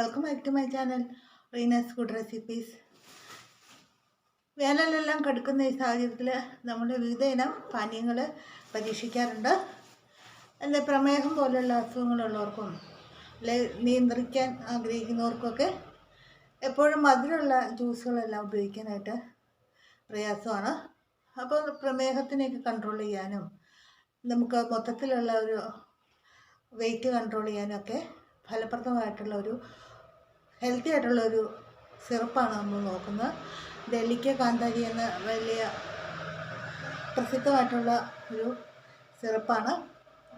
Welcome back to my channel Reena's food recipes വേനലെല്ലാം കടുക്കുന്ന ഈ സാഹചര്യത്തിൽ നമ്മൾ വിവിധ ഇനം പാനീയങ്ങൾ പരീക്ഷിക്കാറുണ്ട്. എന്താ പ്രമേഹം പോലെയുള്ള അസുഖങ്ങളുള്ളവർക്കും അല്ലെ നിയന്ത്രിക്കാൻ ആഗ്രഹിക്കുന്നവർക്കൊക്കെ എപ്പോഴും മധുരമുള്ള ജ്യൂസുകളെല്ലാം ഉപയോഗിക്കാനായിട്ട് പ്രയാസമാണ്. അപ്പോൾ പ്രമേഹത്തിനെയൊക്കെ കൺട്രോൾ ചെയ്യാനും നമുക്ക് മൊത്തത്തിലുള്ള ഒരു വെയിറ്റ് കൺട്രോൾ ചെയ്യാനൊക്കെ ഫലപ്രദമായിട്ടുള്ള ഒരു ഹെൽത്തി ആയിട്ടുള്ള ഒരു സിറപ്പാണ് നമ്മൾ നോക്കുന്നത്. ഡെല്ലിക്ക കാന്താരി എന്ന വലിയ പ്രസിദ്ധമായിട്ടുള്ള ഒരു സിറപ്പാണ്.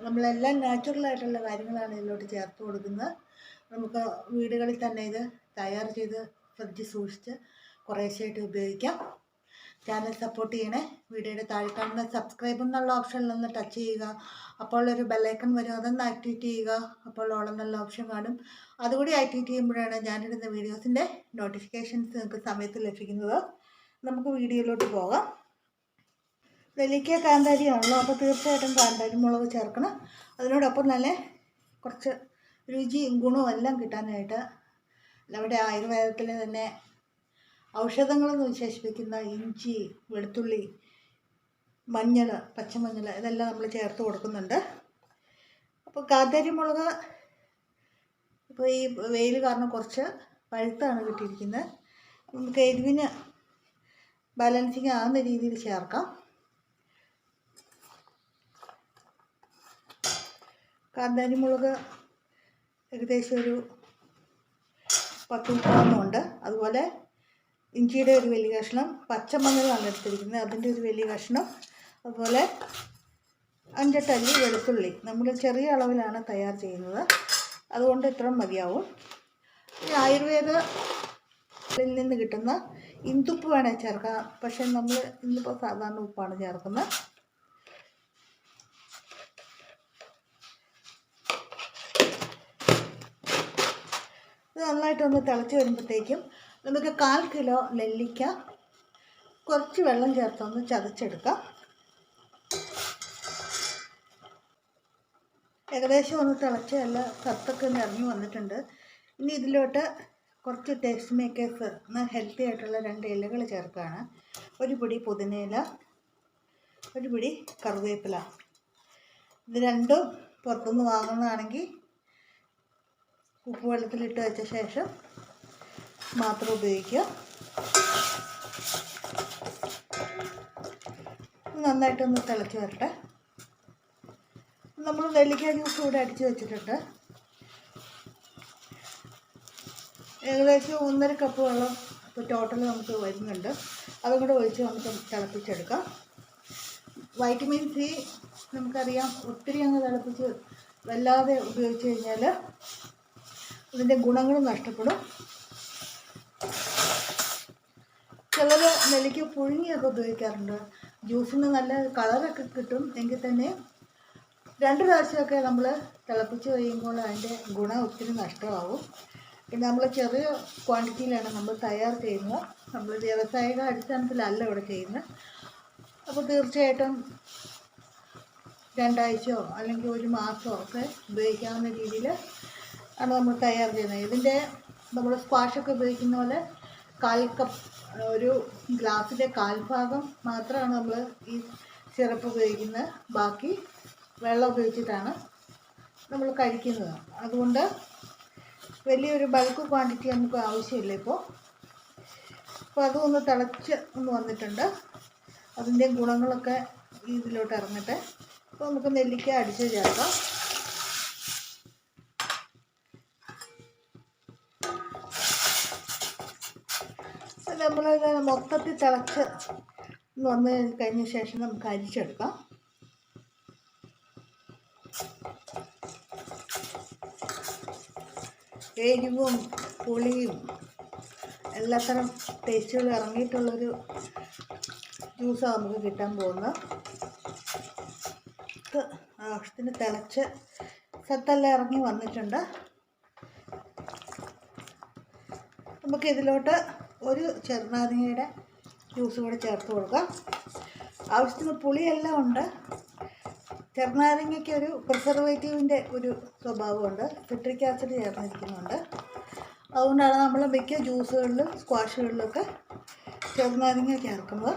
നമ്മളെല്ലാം നാച്ചുറൽ ആയിട്ടുള്ള കാര്യങ്ങളാണ് ഇതിലോട്ട് ചേർത്ത് കൊടുക്കുന്നത്. നമുക്ക് വീടുകളിൽ തന്നെ ഇത് തയ്യാർ ചെയ്ത് ഫ്രിഡ്ജ് സൂക്ഷിച്ച് കുറേശ്ശെയായിട്ട് ഉപയോഗിക്കാം. ചാനൽ സപ്പോർട്ട് ചെയ്യണേ. വീഡിയോയുടെ താഴെ കാണുന്ന സബ്സ്ക്രൈബ് എന്നുള്ള ഓപ്ഷനിൽ ഒന്ന് ടച്ച് ചെയ്യുക. അപ്പോൾ ഒരു ബെല്ലൈക്കൺ വരും. അതൊന്ന് ആക്ടിവേറ്റ് ചെയ്യുക. അപ്പോൾ ഓളെന്നുള്ള ഓപ്ഷൻ കാണും. അതുകൂടി ആക്ടിവേറ്റ് ചെയ്യുമ്പോഴാണ് ഞാനിടുന്ന വീഡിയോസിന്റെ നോട്ടിഫിക്കേഷൻസ് നിങ്ങൾക്ക് സമയത്ത് ലഭിക്കുന്നത്. നമുക്ക് വീഡിയോയിലോട്ട് പോകാം. വലിയ കാന്താരിയാണല്ലോ അപ്പോൾ തീർച്ചയായിട്ടും കാന്താരി മുളക് ചേർക്കണം. അതിനോടൊപ്പം തന്നെ കുറച്ച് രുചിയും ഗുണവും എല്ലാം കിട്ടാനായിട്ട് നമ്മുടെ ആയുർവേദത്തിൽ തന്നെ ഔഷധങ്ങളെന്ന് വിശേഷിപ്പിക്കുന്ന ഇഞ്ചി വെളുത്തുള്ളി മഞ്ഞൾ പച്ചമഞ്ഞൾ ഇതെല്ലാം നമ്മൾ ചേർത്ത് കൊടുക്കുന്നുണ്ട്. അപ്പോൾ കാന്താരി മുളക് ഇപ്പോൾ ഈ വെയിൽ കാരണം കുറച്ച് പഴുത്താണ് കിട്ടിയിരിക്കുന്നത്. നമുക്ക് എരിവിന് ബാലൻസിങ് ആകുന്ന രീതിയിൽ ചേർക്കാം. കാന്താരി മുളക് ഏകദേശം ഒരു പത്ത് മുപ്പതെണ്ണമുണ്ട് അതുപോലെ ഇഞ്ചിയുടെ ഒരു വലിയ കഷ്ണം പച്ചമഞ്ഞളാണ് എടുത്തിരിക്കുന്നത്. അതിന്റെ ഒരു വലിയ കഷ്ണം അതുപോലെ അഞ്ചെട്ടല്ലി വെളുത്തുള്ളി. നമ്മൾ ചെറിയ അളവിലാണ് തയ്യാർ ചെയ്യുന്നത്. അതുകൊണ്ട് ഇത്രയും മതിയാവും. ഈ ആയുർവേദത്തിൽ നിന്ന് കിട്ടുന്ന ഇന്തുപ്പ് വേണേൽ ചേർക്കാം. പക്ഷേ നമ്മൾ ഇന്നിപ്പോൾ സാധാരണ ഉപ്പാണ് ചേർക്കുന്നത്. ഇത് നന്നായിട്ടൊന്ന് തിളച്ച് വരുമ്പോഴത്തേക്കും നമുക്ക് കാൽ കിലോ നെല്ലിക്ക കുറച്ച് വെള്ളം ചേർത്തൊന്ന് ചതച്ചെടുക്കാം. ഏകദേശം ഒന്ന് തിളച്ച് നല്ല സത്തൊക്കെ നിറഞ്ഞു വന്നിട്ടുണ്ട്. ഇനി ഇതിലോട്ട് കുറച്ച് ടേസ്റ്റ് മേക്കേഴ്സ് എന്നാൽ ഹെൽത്തി ആയിട്ടുള്ള രണ്ട് ഇലകൾ ചേർക്കുകയാണ്. ഒരു പിടി പുതിനയില ഒരു പിടി കറുവേപ്പില. ഇത് രണ്ടും പുറത്തുനിന്ന് വാങ്ങുന്നതാണെങ്കിൽ ഉപ്പ് വെള്ളത്തിലിട്ട് വെച്ച ശേഷം മാത്രം ഉപയോഗിക്കുക. നന്നായിട്ടൊന്ന് തിളച്ച് വരട്ടെ. നമ്മൾ നെല്ലിക്ക ജ്യൂസ് ഇവിടെ അടിച്ച് വെച്ചിട്ടുണ്ട്. ഏകദേശം ഒന്നര കപ്പ് വെള്ളം ഇപ്പോൾ ടോട്ടൽ നമുക്ക് വരുന്നുണ്ട്. അതും കൂടെ ഒഴിച്ച് നമുക്ക് തിളപ്പിച്ചെടുക്കാം. വൈറ്റമിൻ സി നമുക്കറിയാം ഒത്തിരി അങ്ങ് തിളപ്പിച്ച് വല്ലാതെ ഉപയോഗിച്ച് കഴിഞ്ഞാൽ ഇതിന്റെ ഗുണങ്ങൾ നഷ്ടപ്പെടും. ചിലർ നെല്ലിക്ക പുഴുങ്ങിയൊക്കെ ഉപയോഗിക്കാറുണ്ട്. ജ്യൂസിന് നല്ല കളറൊക്കെ കിട്ടും. എങ്കിൽ തന്നെ രണ്ട് പ്രാവശ്യമൊക്കെ നമ്മൾ തിളപ്പിച്ച് കഴിയുമ്പോൾ അതിന്റെ ഗുണം ഒത്തിരി നഷ്ടമാവും. പിന്നെ നമ്മൾ ചെറിയ ക്വാണ്ടിറ്റിയിലാണ് നമ്മൾ തയ്യാർ ചെയ്യുന്നത്. നമ്മൾ വ്യാവസായിക അടിസ്ഥാനത്തിലല്ല ഇവിടെ ചെയ്യുന്നത്. അപ്പോൾ തീർച്ചയായിട്ടും രണ്ടാഴ്ചയോ അല്ലെങ്കിൽ ഒരു മാസമോ ഒക്കെ ഉപയോഗിക്കാവുന്ന രീതിയിൽ ആണ് നമ്മൾ തയ്യാർ ചെയ്യുന്നത്. ഇതിന്റെ നമ്മൾ സ്ക്വാഷൊക്കെ ഉപയോഗിക്കുന്ന പോലെ കാൽ കപ്പ് ഒരു ഗ്ലാസിന്റെ കാൽഭാഗം മാത്രമാണ് നമ്മൾ ഈ സിറപ്പ് ഉപയോഗിക്കുന്നത് ബാക്കി വെള്ളം ഉപയോഗിച്ചിട്ടാണ് നമ്മൾ കഴിക്കുന്നത്. അതുകൊണ്ട് വലിയൊരു ബൾക്ക് ക്വാണ്ടിറ്റി നമുക്ക് ആവശ്യമില്ല ഇപ്പോൾ അപ്പോൾ അതും ഒന്ന് തിളച്ച് ഒന്ന് വന്നിട്ടുണ്ട്. അതിന്റെ ഗുണങ്ങളൊക്കെ ഇതിലോട്ട് ഇറങ്ങട്ടെ. അപ്പോൾ നമുക്ക് നെല്ലിക്ക അടിച്ച് ചേർക്കാം. നമ്മൾ മൊത്തത്തിൽ തിളച്ച് വന്ന് കഴിഞ്ഞ ശേഷം നമുക്ക് അരിച്ചെടുക്കാം. എരിവും പുളിയും എല്ലാത്തരം ടേസ്റ്റുകൾ ഇറങ്ങിയിട്ടുള്ളൊരു ജ്യൂസാണ് നമുക്ക് കിട്ടാൻ പോകുന്നത്. ആവശ്യത്തിന് തിളച്ച് സത്തെല്ലാം ഇറങ്ങി വന്നിട്ടുണ്ട്. നമുക്ക് ഇതിലോട്ട് ഒരു ചെറുനാരങ്ങയുടെ ജ്യൂസ് കൂടെ ചേർത്ത് കൊടുക്കാം ആവശ്യത്തിന് പുളിയെല്ലാം ഉണ്ട്. ചെറുനാരങ്ങയ്ക്ക് ഒരു പ്രിസർവേറ്റീവിന്റെ ഒരു സ്വഭാവമുണ്ട്. സിട്രിക് ആസിഡ് ചേർന്നിരിക്കുന്നുണ്ട്. അതുകൊണ്ടാണ് നമ്മൾ മിക്ക ജ്യൂസുകളിലും സ്ക്വാഷുകളിലൊക്കെ ചെറുനാരങ്ങ ചേർക്കുന്നത്.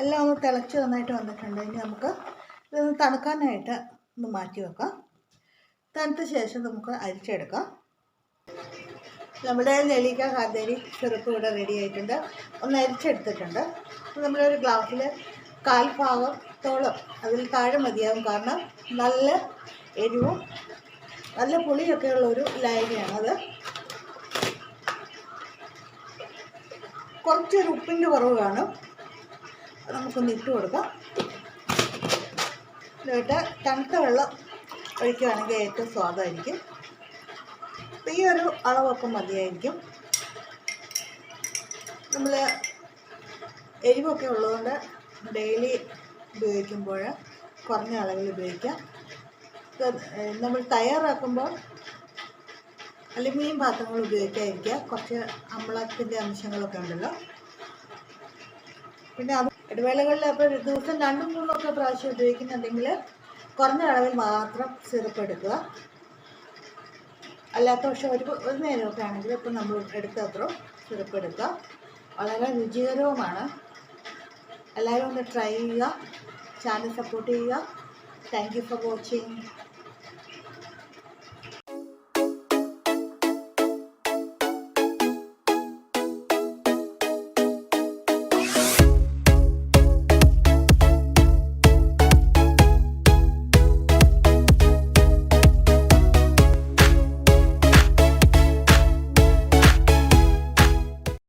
എല്ലാം ഒന്ന് തിളച്ച് നന്നായിട്ട് വന്നിട്ടുണ്ട്. ഇനി നമുക്ക് ഇതൊന്ന് തണുക്കാനായിട്ട് ഒന്ന് മാറ്റി വെക്കാം. തണുത്ത ശേഷം നമുക്ക് അരിച്ചെടുക്കാം. നമ്മുടെ നെല്ലിക്ക കാതേരി ചെറുപ്പ് ഇവിടെ റെഡി ആയിട്ടുണ്ട്. ഒന്ന് അരിച്ചെടുത്തിട്ടുണ്ട്. നമ്മളൊരു ഗ്ലാസ്സിൽ കാൽ ഭാഗത്തോളം അതിൽ താഴെ മതിയാകും കാരണം നല്ല എരിവും നല്ല പുളിയൊക്കെ ഉള്ള ഒരു ലായനിയാണത് കുറച്ചൊരു ഉപ്പിന്റെ കുറവ് കാണും. നമുക്കൊന്ന് ഇട്ട് കൊടുക്കാം. എന്നിട്ട് തണുത്ത വെള്ളം ഒഴിക്കുകയാണെങ്കിൽ ഏറ്റവും സ്വാദമായിരിക്കും അപ്പം ഈ ഒരു അളവൊക്കെ മതിയായിരിക്കും. നമ്മൾ എരിവൊക്കെ ഉള്ളതുകൊണ്ട് ഡെയിലി ഉപയോഗിക്കുമ്പോൾ കുറഞ്ഞ അളവിൽ ഉപയോഗിക്കാം. നമ്മൾ തയ്യാറാക്കുമ്പോൾ അലുമിനിയം പാത്രങ്ങൾ ഉപയോഗിക്കാതിരിക്കുക. കുറച്ച് അമ്ലത്തിന്റെ അംശങ്ങളൊക്കെ ഉണ്ടല്ലോ. പിന്നെ അത് ഇടവേളകളിൽ അപ്പോൾ ദിവസം രണ്ടും മൂന്നൊക്കെ പ്രാവശ്യം ഉപയോഗിക്കുന്നുണ്ടെങ്കിൽ കുറഞ്ഞ അളവിൽ മാത്രം സിറപ്പ് എടുക്കുക അല്ലാത്ത പക്ഷേ ഒരു ഒരു നേരമൊക്കെ ആണെങ്കിൽ ഇപ്പം നമ്മൾ എടുത്ത അത്ര സിറപ്പ് എടുക്കുക വളരെ രുചികരവുമാണ്. എല്ലാവരും ഒന്ന് ട്രൈ ചെയ്യുക. ചാനൽ സപ്പോർട്ട് ചെയ്യുക. Thank you for watching